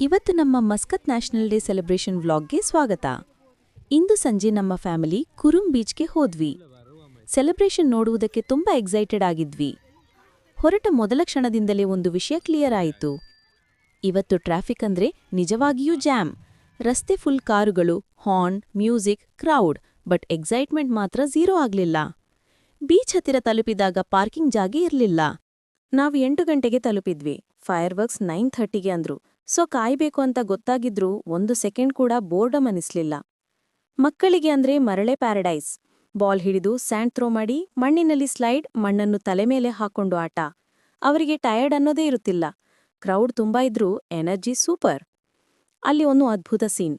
ಇವತ್ತು ನಮ್ಮ Muscat national day celebration ವ್ಲಾಗ್ಗೆ ಸ್ವಾಗತ. ಇಂದು ಸಂಜೆ ನಮ್ಮ ಫ್ಯಾಮಿಲಿ ಕುರುಮ್ ಬೀಚ್ಗೆ ಹೋದ್ವಿ. ಸೆಲೆಬ್ರೇಷನ್ ನೋಡುವುದಕ್ಕೆ ತುಂಬಾ ಎಕ್ಸೈಟೆಡ್ ಆಗಿದ್ವಿ. ಹೊರಟ ಮೊದಲ ಕ್ಷಣದಿಂದಲೇ ಒಂದು ವಿಷಯ ಕ್ಲಿಯರ್ ಆಯಿತು. ಇವತ್ತು ಟ್ರಾಫಿಕ್ ಅಂದ್ರೆ ನಿಜವಾಗಿಯೂ ಜಾಮ್. ರಸ್ತೆ ಫುಲ್ ಕಾರುಗಳು, horn, music, crowd, but excitement ಮಾತ್ರ ಝೀರೋ ಆಗ್ಲಿಲ್ಲ. ಬೀಚ್ ಹತ್ತಿರ ತಲುಪಿದಾಗ ಪಾರ್ಕಿಂಗ್ ಜಾಗ ಇರಲಿಲ್ಲ. ನಾವು ಎಂಟು ಗಂಟೆಗೆ ತಲುಪಿದ್ವಿ. ಫೈರ್ ವರ್ಕ್ಸ್ ನೈನ್ ಥರ್ಟಿಗೆ ಅಂದ್ರು. ಸೊ ಕಾಯ್ಬೇಕು ಅಂತ ಗೊತ್ತಾಗಿದ್ರೂ ಒಂದು ಸೆಕೆಂಡ್ ಕೂಡ ಬೋರ್ಡಮ್ ಅನಿಸ್ಲಿಲ್ಲ. ಮಕ್ಕಳಿಗೆ ಅಂದ್ರೆ ಮರಳೆ ಪ್ಯಾರಡೈಸ್. ಬಾಲ್ ಹಿಡಿದು ಸ್ಯಾಂಡ್ ಥ್ರೋ ಮಾಡಿ ಮಣ್ಣಿನಲ್ಲಿ ಸ್ಲೈಡ್ ಮಣ್ಣನ್ನು ತಲೆ ಮೇಲೆ ಹಾಕೊಂಡು ಆಟ. ಅವರಿಗೆ ಟಯರ್ಡ್ ಅನ್ನೋದೇ ಇರುತ್ತಿಲ್ಲ. ಕ್ರೌಡ್ ತುಂಬಾ ಇದ್ರೂ ಎನರ್ಜಿ ಸೂಪರ್. ಅಲ್ಲಿ ಒಂದು ಅದ್ಭುತ ಸೀನ್.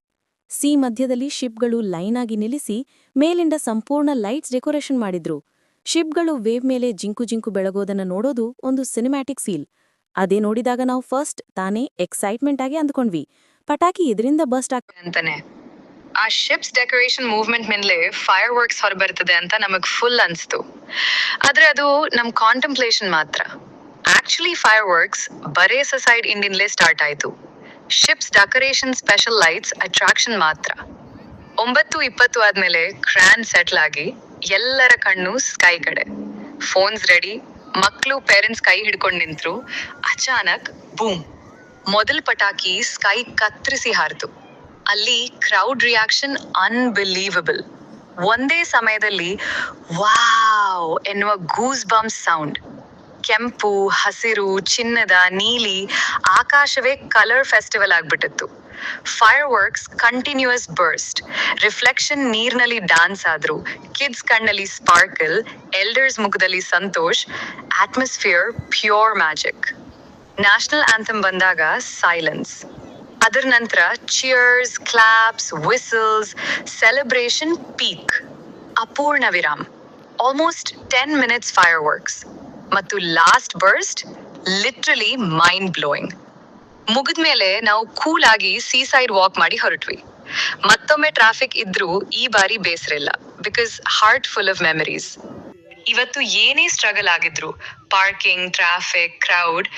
ಸಿ ಮಧ್ಯದಲ್ಲಿ ಶಿಪ್ಗಳು ಲೈನ್ ಆಗಿ ನಿಲ್ಲಿಸಿ ಮೇಲಿಂದ ಸಂಪೂರ್ಣ ಲೈಟ್ಸ್ ಡೆಕೋರೇಷನ್ ಮಾಡಿದ್ರು. ಶಿಪ್ಗಳು ವೇವ್ ಮೇಲೆ ಜಿಂಕು ಜಿಂಕು ಬೆಳಗೋದನ್ನ ನೋಡೋದು ಒಂದು ಸಿನಿಮ್ಯಾಟಿಕ್ ಫೀಲ್ ಅದೇ ನೋಡಿದಾಗ ನಾವು ಫಸ್ಟ್ ತಾನೇ ಎಕ್ಸೈಟ್ಮೆಂಟ್ ಆಗಿ ಅಂದ್ಕೊಂಡ್ವಿ. ಪಟಾಕಿ ಇದರಿಂದ ಬಸ್ಟ್ ಆಗ್ತದೆ ಆ ಶಿಪ್ಸ್ ಡೆಕೋರೇಷನ್ ಮೂವ್ಮೆಂಟ್ ಮೇಲೆ ಫೈರ್ ವರ್ಕ್ಸ್ ಹೊರಬರ್ತದೆ ಅಂತ ನಮಗ್ ಫುಲ್ ಅನ್ಸ್ತು. ಆದ್ರೆ ಅದು ನಮ್ ಕಾಂಟೆಂಪ್ಲೇಷನ್ ಮಾತ್ರ. ಆಕ್ಚುಲಿ ಫೈರ್ ವರ್ಕ್ಸ್ ಬರೇ ಸೊಸೈಡ್ ಇಂಡಿನ್ಲೇ ಸ್ಟಾರ್ಟ್ ಆಯ್ತು. Ships decoration special lights attraction ಮಾತ್ರ. ಒಂಬತ್ತು ಇಪ್ಪತ್ತು ಆದ್ಮೇಲೆ ಕ್ರ್ಯಾನ್ ಸೆಟ್ಲ್ ಆಗಿ ಎಲ್ಲರ ಕಣ್ಣು ಸ್ಕೈ ಕಡೆ. ಫೋನ್ಸ್ ರೆಡಿ ಮಕ್ಕಳು ಪೇರೆಂಟ್ಸ್ ಕೈ ಹಿಡ್ಕೊಂಡು ನಿಂತ್ರು. ಅಚಾನಕ್ ಬೂಮ್. ಮೊದಲ ಪಟಾಕಿ ಸ್ಕೈ ಕತ್ತರಿಸಿ ಹಾರಿತು ಅಲ್ಲಿ ಕ್ರೌಡ್ ರಿಯಾಕ್ಷನ್ ಅನ್ಬಿಲೀವಬಲ್ ಒಂದೇ ಸಮಯದಲ್ಲಿ ವಾವ್ ಎನ್ನುವ ಗೂಸ್ ಬಂಪ್ ಸೌಂಡ್ ಕೆಂಪು, ಹಸಿರು, ಚಿನ್ನದ, ನೀಲಿ ಆಕಾಶವೇ ಕಲರ್ ಫೆಸ್ಟಿವಲ್ ಆಗ್ಬಿಟ್ಟಿತ್ತು. Fireworks continuous burst reflection ನೀರ್ನಲ್ಲಿ ಡಾನ್ಸ್ ಆದ್ರು. ಕಿಡ್ಸ್ ಕಣ್ಣಲ್ಲಿ ಸ್ಪಾರ್ಕಲ್ ಎಲ್ಡರ್ಸ್ ಮುಖದಲ್ಲಿ Santosh. Atmosphere pure magic national anthem ಬಂದಾಗ ಸೈಲೆನ್ಸ್ ಅದರ ನಂತರ cheers claps whistles celebration peak ಅಪೂರ್ಣ ವಿರಾಮ್ almost ten minutes fireworks ಮತ್ತು last burst literally mind blowing ಮುಗಿದ್ಮೇಲೆ ನಾವು ಕೂಲ್ ಆಗಿ ಸೀ ಸೈಡ್ ವಾಕ್ ಮಾಡಿ ಹೊರಟ್ವಿ. ಮತ್ತೊಮ್ಮೆ ಟ್ರಾಫಿಕ್ ಇದ್ರೂ ಈ ಬಾರಿ ಬೇಸರಿಲ್ಲ because heart full of memories ಇವತ್ತು ಏನೇ ಸ್ಟ್ರಗಲ್ ಆಗಿದ್ರು ಪಾರ್ಕಿಂಗ್ ಟ್ರಾಫಿಕ್ ಕ್ರೌಡ್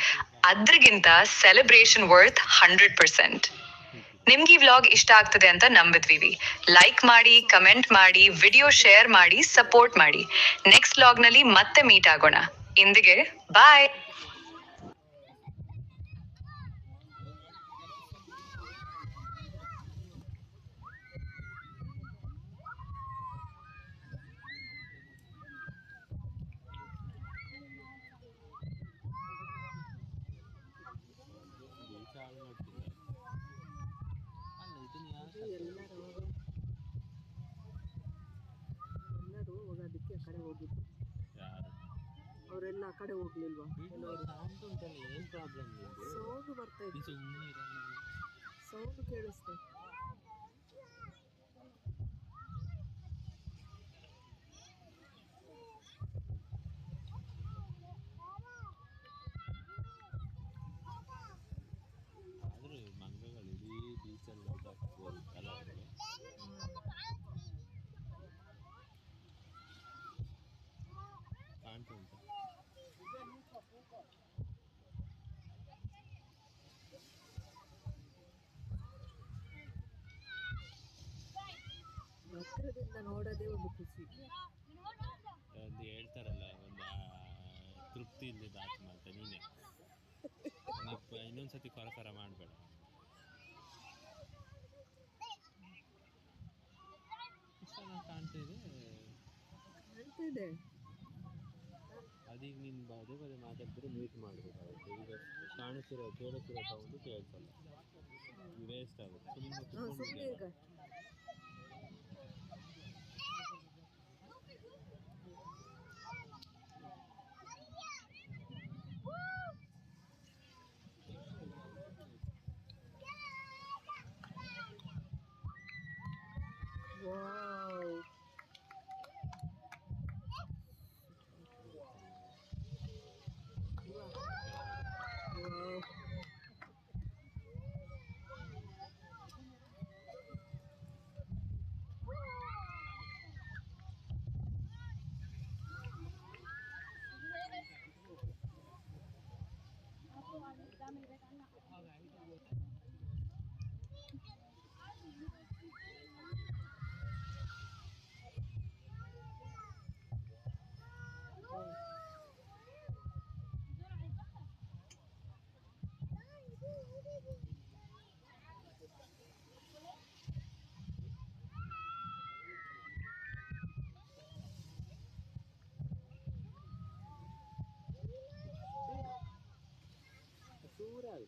ಅದ್ರಗಿಂತ ಸೆಲೆಬ್ರೇಷನ್ ವರ್ತ್ ಹಂಡ್ರೆಡ್ ಪರ್ಸೆಂಟ್ ನಿಮ್ಗೆ ಈ ವ್ಲಾಗ್ ಇಷ್ಟ ಆಗ್ತದೆ ಅಂತ ನಂಬಿದ್ವಿ ಲೈಕ್ ಮಾಡಿ ಕಮೆಂಟ್ ಮಾಡಿ ವಿಡಿಯೋ ಶೇರ್ ಮಾಡಿ ಸಪೋರ್ಟ್ ಮಾಡಿ. ನೆಕ್ಸ್ಟ್ ವ್ಲಾಗ್ನಲ್ಲಿ ಮತ್ತೆ ಮೀಟ್ ಆಗೋಣ. ಇಂದಿಗೆ ಬಾಯ್ ಅವರೆಲ್ಲ ಆ ಕಡೆ ಹೋಗ್ಲಿಲ್ವಾ ಏನ್ ಪ್ರಾಬ್ಲಮ್ ಸೌಂಡ್ ಬರ್ತಾ ಇತ್ತು ಸೌಂಡ್ ಕೇಳಿಸ್ತೆ ಆದ್ರೂ ಮಂಗಗಳು ಇಡೀ ಬೀಚಲ್ಲಿ ಲೈಟ್ ಒಂದು ಖುಷಿ ಒಂದು ಹೇಳ್ತಾರಲ್ಲ ಒಂದು ತೃಪ್ತಿ ಇಲ್ಲದ ಆತ್ಮ ಅಂತ ನೀನೆ. ಇನ್ನೊಂದ್ಸತಿ ಕೊರಕರ ಕೊರ ಮಾಡಬೇಡ. ಕಾಣ್ತಾ ಇದೆ. ಕಾಣ್ತಾ ಇದೆ. ಅದೀಗ ನೀನು ಬದೇ ಬದೇ ಮಾತಾಡಿದ್ರೆ ಮ್ಯೂಟ್ ಮಾಡ್ಬೇಕಾಗುತ್ತೆ. ಈಗ ಕಾಣಿಸ್ತಿರೋ ಕೇಳುತ್ತಿರೋ ಸೌಂಡು ಕೇಳಿಸಲ್ಲ. ವೇಸ್ಟ್ ಆಗುತ್ತೆ. ಸುಮ್ಮನೆ Ay,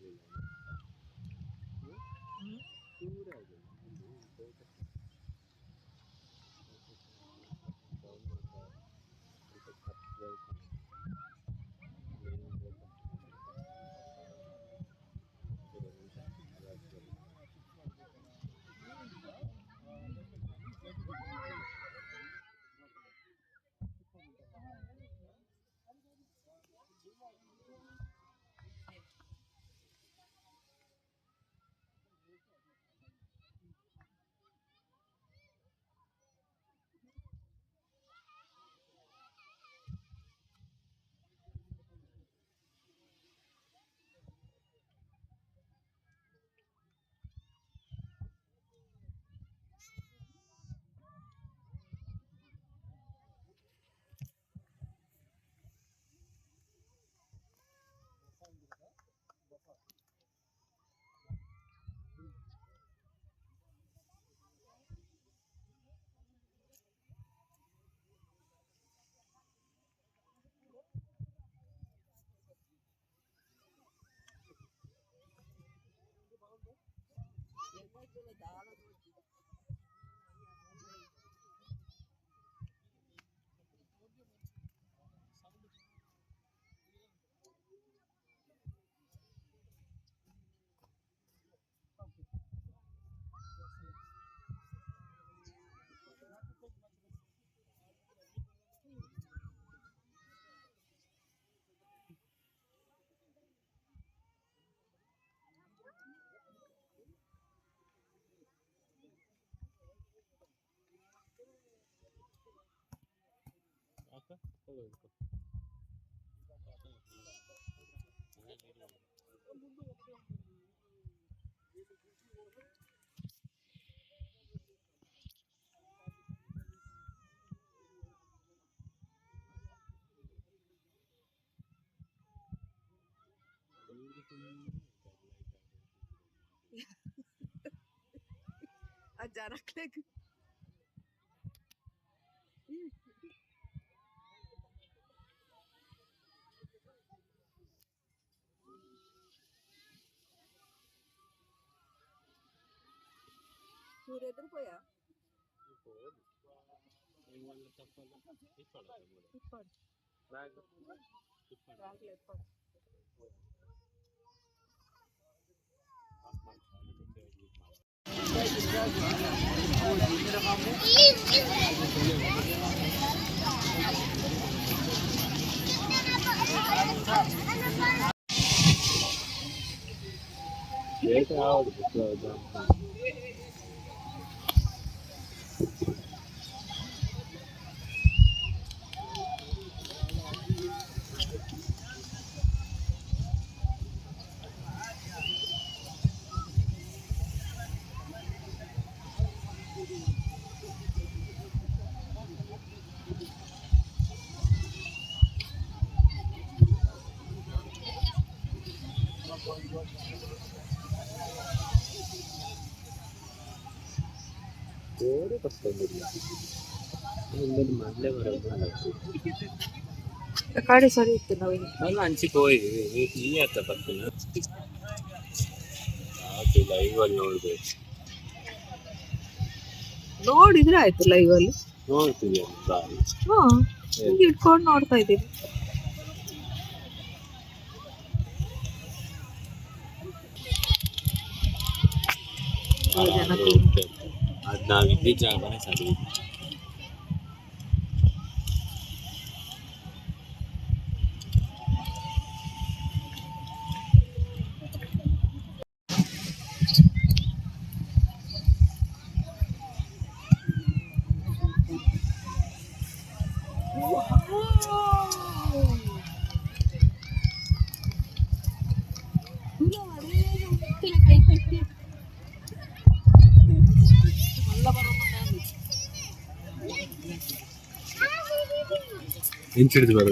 Al öyle bak. अचानक సూర్య ఎదురుపోయా పోదు. ఈ ಬರೋದು ಕಾಡಿ ಸರಿ ಇತ್ತು ನಾವಿನ್ನು ಅಲ್ಲ ಹಂಚಿಗೆ ಹೋಗಿ ಈ ಹತ್ತ ಬರ್ತೀನಿ ಯಾಕೆ ಲೈವಲ್ಲಿ ನೋಡ್ಬೇಕು ನೋಡಿದ್ರೆ ಆಯ್ತು ಲೈವ್ ಅಲ್ಲಿ ನೋಡ್ತೀವಿ ಅಂತ ಹಾ ಹಿಂಗೆ ಇಟ್ಕೊಂಡು ನೋಡ್ತಾ ಇದ್ದೀನಿ આજના વિધિ જાગવાને સારી Wow. ఎంచుడు ద్వారా